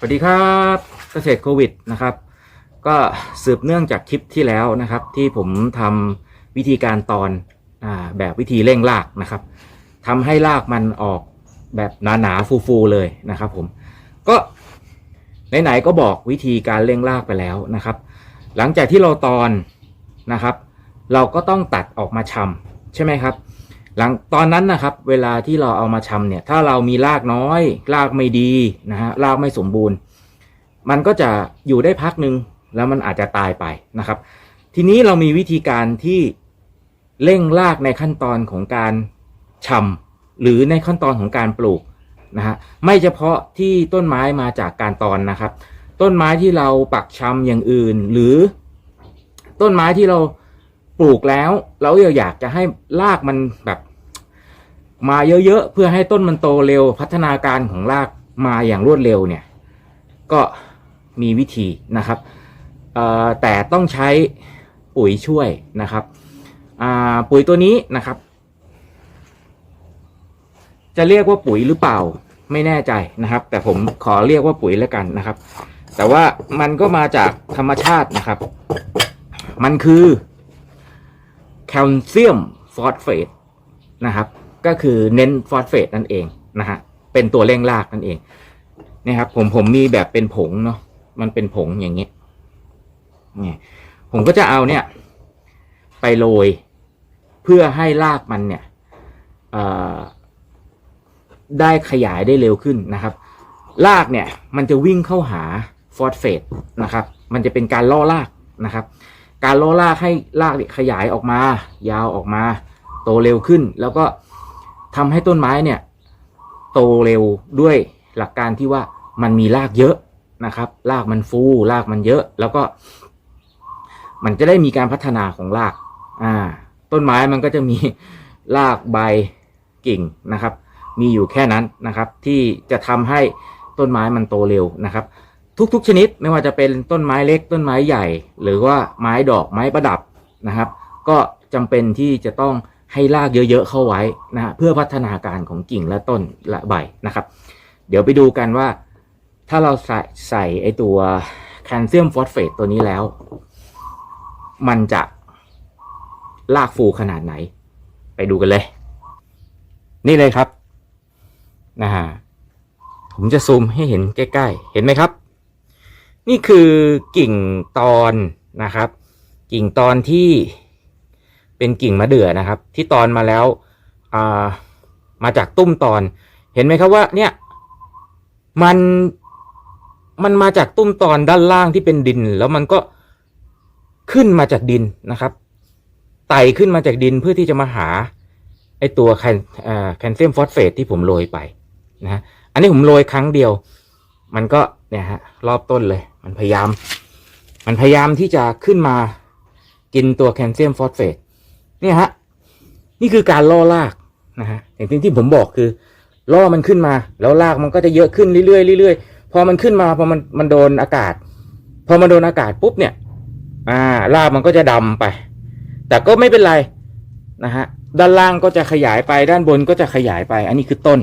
สวัสดีครับเกษตรโควิดนะครับ ก็สืบเนื่องจากคลิปที่แล้วนะครับ ที่ผมทำวิธีการตอนอแบบวิธีเร่งรากนะครับทำให้รากมันออกแบบหนาๆฟูๆเลยนะครับผมก็ไหนๆก็บอกวิธีการเร่งรากไปแล้วนะครับ หลังจากที่เราตอนนะครับ เราก็ต้องตัดออกมาชำใช่ไหมครับ หลังตอนนั้นนะครับ เวลาที่เราเอามาชำเนี่ย ถ้าเรามีรากน้อยรากไม่ดีนะฮะรากไม่สมบูรณ์ มันก็จะอยู่ได้พักหนึ่งแล้วมันอาจจะตายไปนะครับ ทีนี้เรามีวิธีการที่เร่งรากในขั้นตอนของการชำหรือในขั้นตอนของการปลูกนะฮะไม่เฉพาะที่ต้นไม้มาจากการตอนนะครับ ต้นไม้ที่เราปักชำอย่างอื่น หรือต้นไม้ที่เรา ปลูกแล้วเราอยากจะให้รากมันแบบ มาเยอะๆเพื่อให้ต้นมันโตเร็วพัฒนาการของรากมาอย่างรวดเร็วเนี่ย ก็มีวิธีนะครับแต่ต้องใช้ปุ๋ยช่วยนะครับปุ๋ยตัวนี้นะครับ จะเรียกว่าปุ๋ยหรือเปล่าไม่แน่ใจนะครับ แต่ผมขอเรียกว่าปุ๋ยแล้วกันนะครับ แต่ว่ามันก็มาจากธรรมชาตินะครับ มันคือ แคลเซียมฟอสเฟตนะครับ ก็คือเน้นฟอสเฟตนั่นเองนะฮะเป็นตัวเร่งรากนั่นเองนี่ครับผมผมมีแบบเป็นผงเนาะมันเป็นผงอย่างเงี้ยนี่ผมก็จะเอาเนี่ย ไปโรยเพื่อให้รากมันเนี่ยได้ขยายได้เร็วขึ้นนะครับรากเนี่ย มันจะวิ่งเข้าหาฟอสเฟตนะครับ มันจะเป็นการล่อรากนะครับ การล่อรากให้รากเนี่ยขยายออกมา ยาวออกมา โตเร็วขึ้น แล้วก็ทำให้ต้นไม้เนี่ย โตเร็วด้วยหลักการที่ว่ามันมีรากเยอะนะครับรากมันฟูรากมันเยอะ แล้วก็ มันจะได้มีการพัฒนาของราก อ่า ต้นไม้มันก็จะมีรากใบกิ่งนะครับ มีอยู่แค่นั้นนะครับ ที่จะทำให้ต้นไม้มันโตเร็วนะครับ ทุกๆชนิดไม่ว่าจะเป็นต้นไม้เล็กต้นไม้ใหญ่ หรือว่าไม้ดอกไม้ประดับนะครับ ก็จำเป็นที่จะต้องให้รากเยอะๆเข้าไว้นะเพื่อพัฒนาการของกิ่งและต้นและใบนะครับ เดี๋ยวไปดูกันว่า ถ้าเราใส่ใส่ไอตัวแคลเซียมฟอสเฟตตัวนี้แล้ว มันจะลากฟูขนาดไหน ไปดูกันเลย นี่เลยครับนะฮะผมจะซูมให้เห็นใกล้ ๆ เห็นไหมครับ นี่คือกิ่งตอนนะครับ กิ่งตอนที่เป็นกิ่งมะเดื่อนะครับ ที่ตอนมาแล้วามาจากตุ้มตอน เห็นไหมครับว่า เนี่ย มันมันมาจากตุ้มตอนด้านล่างที่เป็นดิน แล้วมันก็ขึ้นมาจากดินนะครับ ไต่ขึ้นมาจากดินเพื่อที่จะมาหาไอตัวแคนอ่าแคลเซียมฟอสเฟตที่ผมโรยไปนะฮะอันนี้ผมโรยครั้งเดียว มันก็ เนี่ยฮะรอบต้นเลย มันพยายาม มันพยายามที่จะขึ้นมากินตัวแคลเซียมฟอสเฟตเนี่ยฮะนี่คือการล่อรากนะฮะอย่างที่ที่ผมบอกคือล่อมันขึ้นมา แล้วรากมันก็จะเยอะขึ้นเรื่อยๆเรื่อยๆพอมันขึ้นมาพอมันมันโดนอากาศ พอมันโดนอากาศปุ๊บเนี่ย อ่ารากมันก็จะดำไป แต่ก็ไม่เป็นไรนะฮะด้านล่างก็จะขยายไปด้านบนก็จะขยายไป อันนี้คือต้น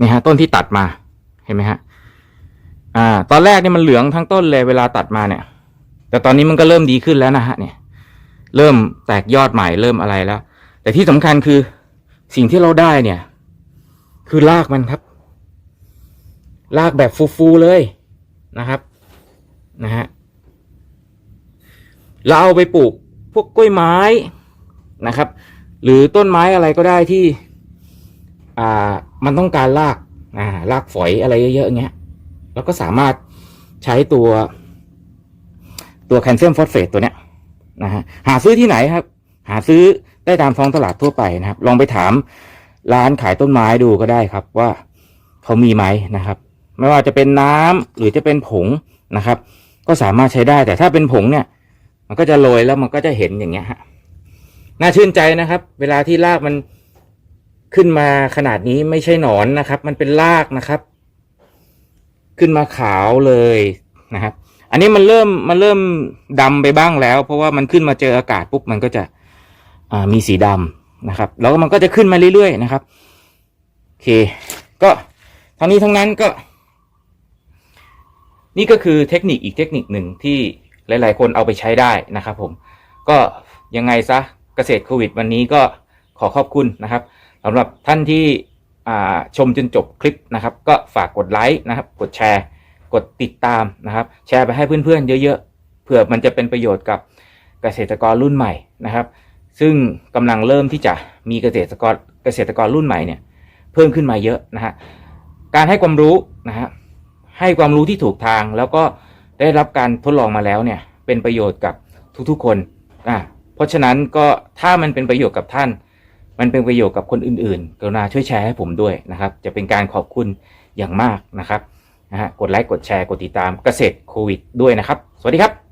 นี่ฮะต้นที่ตัดมา เห็นไหมฮะอ่า ตอนแรกเนี่ยมันเหลืองทั้งต้นเลยเวลาตัดมาเนี่ย แต่ตอนนี้มันก็เริ่มดีขึ้นแล้วนะฮะเนี่ย เริ่มแตกยอดใหม่เริ่มอะไรแล้ว แต่ที่สำคัญคือสิ่งที่เราได้เนี่ย คือรากมันครับ รากแบบฟูๆเลยนะครับนะฮะเราเอาไปปลูกพวกกล้วยไม้นะครับ หรือต้นไม้อะไรก็ได้ที่ อ่า มันต้องการราก อ่ารากฝอยอะไรเยอะๆเงี้ยแล้วก็สามารถใช้ตัว ตัวแคลเซียมฟอสเฟตตัวเนี้ยนะฮะหาซื้อที่ไหนครับ หาซื้อได้ตามท้องตลาดทั่วไปนะครับ ลองไปถามร้านขายต้นไม้ดูก็ได้ครับว่าเขามีไหมนะครับ ไม่ว่าจะเป็นน้ำหรือจะเป็นผงนะครับ ก็สามารถใช้ได้แต่ถ้าเป็นผงเนี่ย มันก็จะโรยแล้วมันก็จะเห็นอย่างเงี้ยฮะน่าชื่นใจนะครับ เวลาที่รากมัน ขึ้นมาขนาดนี้ไม่ใช่หนอนนะครับ มันเป็นรากนะครับ ขึ้นมาขาวเลยนะครับ อันนี้มันเริ่มมันเริ่มดำไปบ้างแล้ว เพราะว่ามันขึ้นมาเจออากาศปุ๊บมันก็จะอ่ามีสีดำนะครับ แล้วมันก็จะขึ้นมาเรื่อยๆนะครับโอเค ก็ทั้งนี้ทั้งนั้นก็ นี่ก็คือเทคนิคอีกเทคนิคหนึ่งที่หลาย ๆ คนเอาไปใช้ได้นะครับ ผม ก็ยังไงซะเกษตรโควิด วันนี้ก็ขอขอบคุณนะครับ สำหรับท่านที่ชมจนจบคลิปนะครับ ก็ฝากกดไลค์นะครับ กดแชร์ กดติดตามนะครับ แชร์ไปให้เพื่อนๆ เยอะๆเผื่อมันจะเป็นประโยชน์กับเกษตรกรรุ่นใหม่นะครับ ซึ่งกำลังเริ่มที่จะมีเกษตรกรเกษตรกรรุ่นใหม่เนี่ยเพิ่มขึ้นมาเยอะนะฮะการให้ความรู้นะฮะให้ความรู้ที่ถูกทางแล้วก็ได้รับการทดลองมาแล้วเนี่ยเป็นประโยชน์กับทุกๆคนอ่าเพราะฉะนั้นก็ถ้ามันเป็นประโยชน์กับท่าน มันเป็นประโยชน์กับคนอื่นๆ กรุณาช่วยแชร์ให้ผมด้วยนะครับ จะเป็นการขอบคุณอย่างมากนะครับนะฮะกดไลค์กดแชร์กดติดตามเกษตรโควิดด้วยนะครับ สวัสดีครับ